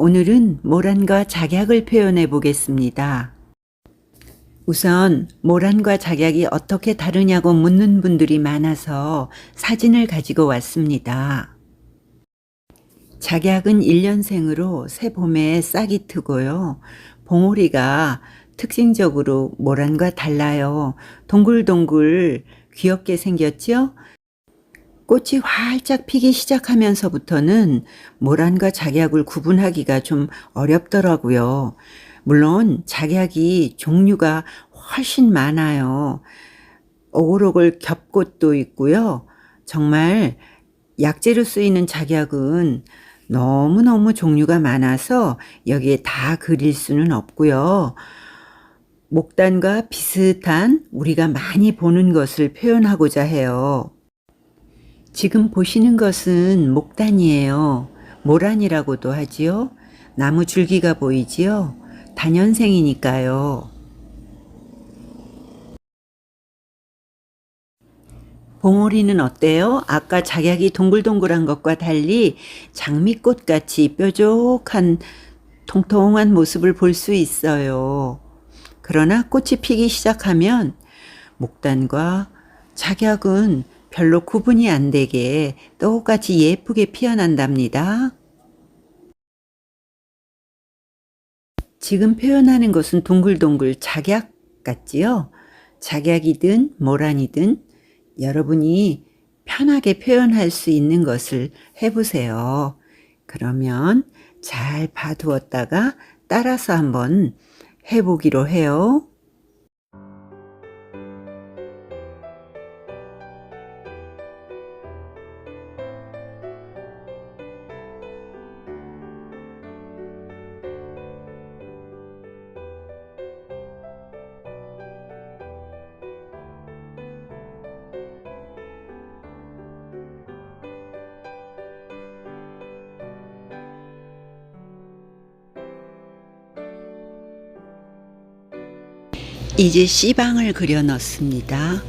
오늘은 모란과 작약을 표현해 보겠습니다. 우선 모란과 작약이 어떻게 다르냐고 묻는 분들이 많아서 사진을 가지고 왔습니다. 작약은 1년생으로 새 봄에 싹이 트고요. 봉오리가 특징적으로 모란과 달라요. 동글동글 귀엽게 생겼죠? 꽃이 활짝 피기 시작하면서부터는 모란과 작약을 구분하기가 좀 어렵더라고요. 물론 작약이 종류가 훨씬 많아요. 오글오글 겹꽃도 있고요. 정말 약재로 쓰이는 작약은 너무너무 종류가 많아서 여기에 다 그릴 수는 없고요. 목단과 비슷한 우리가 많이 보는 것을 표현하고자 해요. 지금 보시는 것은 목단이에요. 모란이라고도 하지요. 나무 줄기가 보이지요. 단연생이니까요. 봉오리는 어때요? 아까 작약이 동글동글한 것과 달리 장미꽃 같이 뾰족한 통통한 모습을 볼 수 있어요. 그러나 꽃이 피기 시작하면 목단과 작약은 별로 구분이 안 되게 똑같이 예쁘게 피어난답니다. 지금 표현하는 것은 동글동글 작약 같지요? 작약이든 모란이든 여러분이 편하게 표현할 수 있는 것을 해보세요. 그러면 잘 봐두었다가 따라서 한번 해보기로 해요. 이제 씨방을 그려 넣습니다.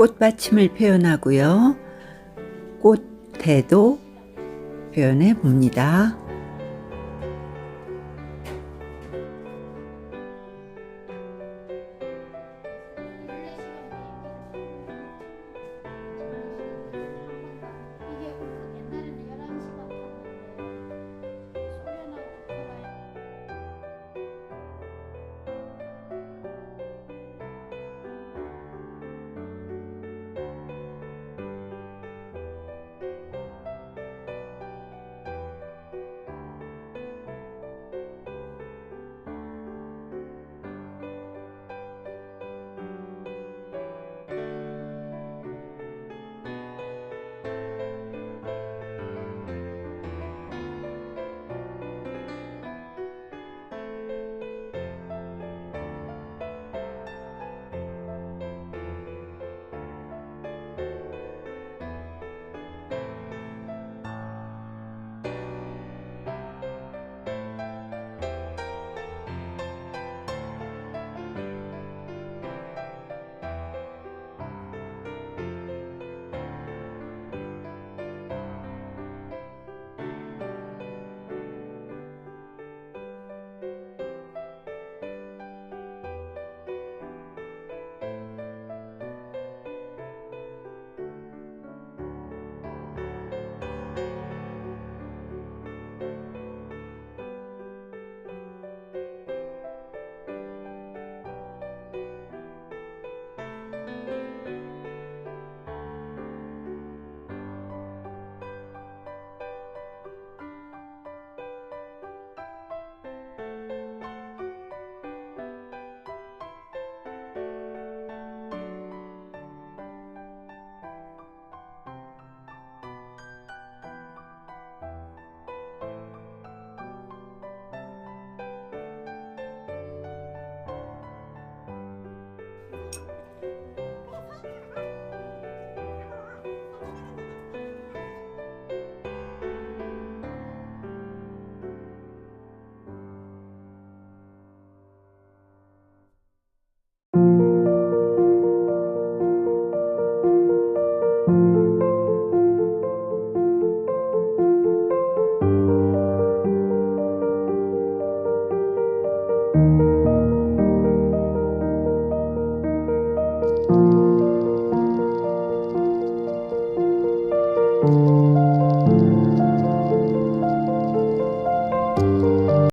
꽃받침을 표현하고요. 꽃대도 표현해 봅니다.